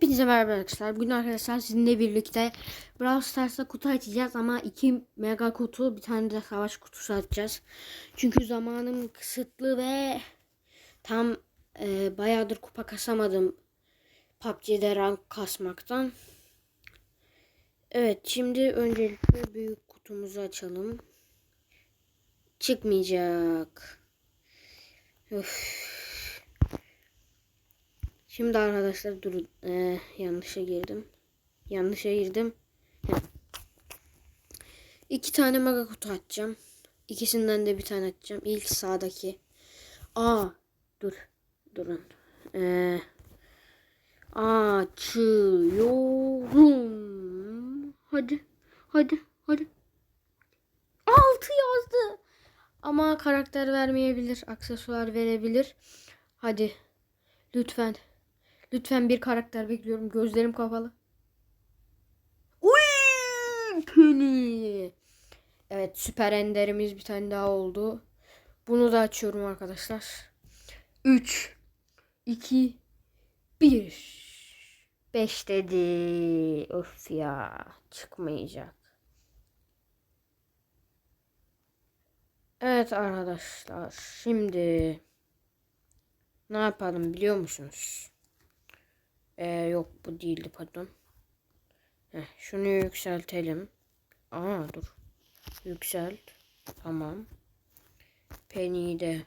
Hepinize merhaba arkadaşlar. Bugün arkadaşlar sizinle birlikte Brawl Stars'ta kutu açacağız ama iki mega kutu bir tane de savaş kutusu açacağız. Çünkü zamanım kısıtlı ve tam e, bayağıdır kupa kasamadım PUBG'de rank kasmaktan. Evet şimdi öncelikle büyük kutumuzu açalım. Çıkmayacak. Öf. Şimdi arkadaşlar durun. Ee, yanlışa girdim. Yanlışa girdim. Heh. İki tane mega kutu açacağım. İkisinden de bir tane açacağım. İlk sağdaki. Aa dur. Durun. Ee, açıyorum. Hadi. Hadi. Hadi. Altı yazdı. Ama karakter vermeyebilir. Aksesuar verebilir. Hadi. Lütfen. Lütfen bir karakter bekliyorum. Gözlerim kapalı. Uy! Penny. Evet süper enderimiz bir tane daha oldu. Bunu da açıyorum arkadaşlar. 3 2 1 5 dedi. Of ya çıkmayacak. Evet arkadaşlar şimdi ne yapalım biliyor musunuz? Ee, yok bu değildi pardon. Heh, şunu yükseltelim. Aa dur. Yükselt. Tamam. Penny'yi de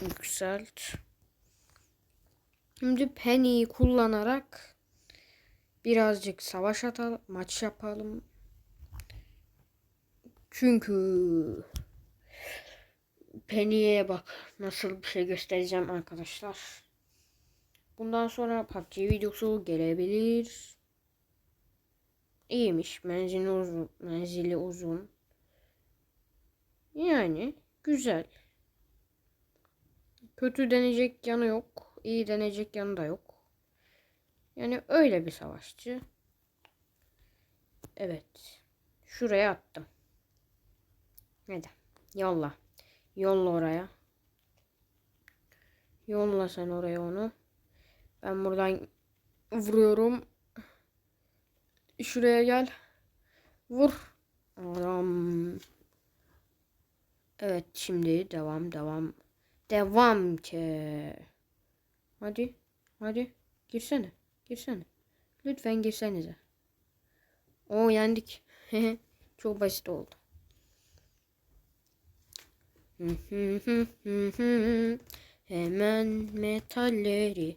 yükselt. Şimdi Penny'yi kullanarak birazcık savaş atalım. Maç yapalım. Çünkü Penny'e bak nasıl bir şey göstereceğim arkadaşlar. Bundan sonra PUBG videosu gelebilir. İyiymiş. Menzili uzun. Menzili uzun. Yani güzel. Kötü denecek yanı yok. İyi denecek yanı da yok. Yani öyle bir savaşçı. Evet. Şuraya attım. Neden? Yolla. Yolla oraya. Yolla sen oraya onu. Ben buradan vuruyorum. Şuraya gel. Vur. Adam. Evet şimdi devam devam. Devam ki. Hadi. Hadi. Girsene. Girsene. Lütfen girsenize. O yendik. Çok basit oldu. Hemen metalleri.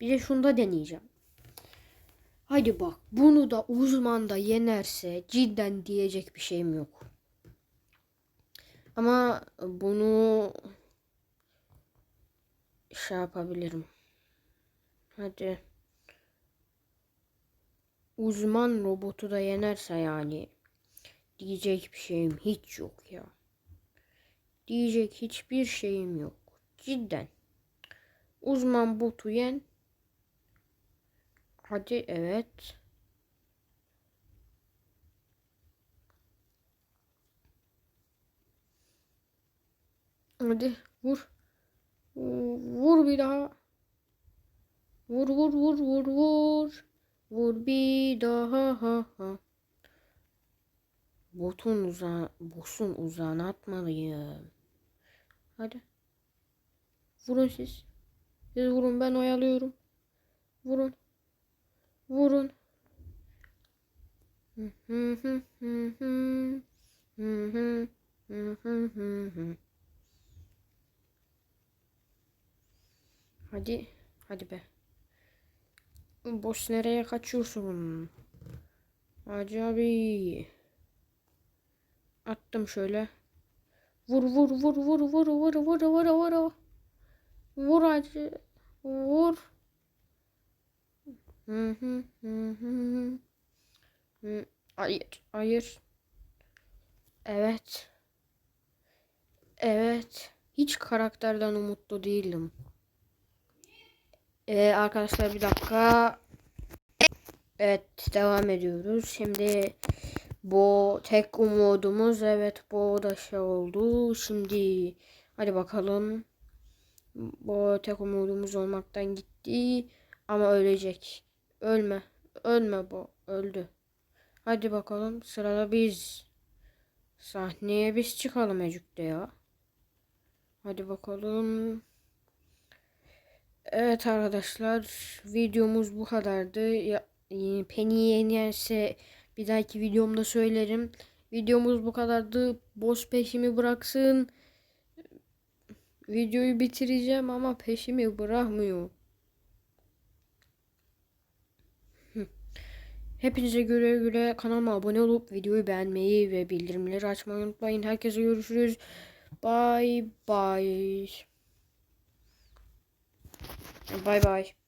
Bir de şunda deneyeceğim. Haydi bak bunu da uzman da yenerse cidden diyecek bir şeyim yok. Ama bunu şey yapabilirim. Hadi. Uzman robotu da yenerse yani diyecek bir şeyim hiç yok ya. Diyecek hiçbir şeyim yok. Cidden. Uzman botu yen. Hadi evet. Hadi vur. Vur bir daha. Vur vur vur vur vur. Vur bir daha ha ha. Botun uza bosun uzağına atmalıyım. Hadi. Vurun siz. Siz vurun ben oyalıyorum. Vurun. Vurun. Hadi. Hadi be. Boş nereye kaçıyorsun? Hacı abi. Attım şöyle. Vur vur vur vur vur vur vur vur vur. Vur hacı. Vur. Hayır, hayır. Evet. Evet. Hiç karakterden umutlu değilim. Ee, arkadaşlar bir dakika. Evet, devam ediyoruz. Şimdi bu tek umudumuz evet bu da şey oldu. Şimdi hadi bakalım. Bu tek umudumuz olmaktan gitti ama ölecek. Ölme. Ölme bu. Öldü. Hadi bakalım sırada biz. Sahneye biz çıkalım Ecük'te ya. Hadi bakalım. Evet arkadaşlar videomuz bu kadardı. Ya, Penny yenerse bir dahaki videomda söylerim. Videomuz bu kadardı. Boss peşimi bıraksın. Videoyu bitireceğim ama peşimi bırakmıyor. Hepinize güle güle kanalıma abone olup videoyu beğenmeyi ve bildirimleri açmayı unutmayın. Herkese görüşürüz. Bye bye. Bye bye.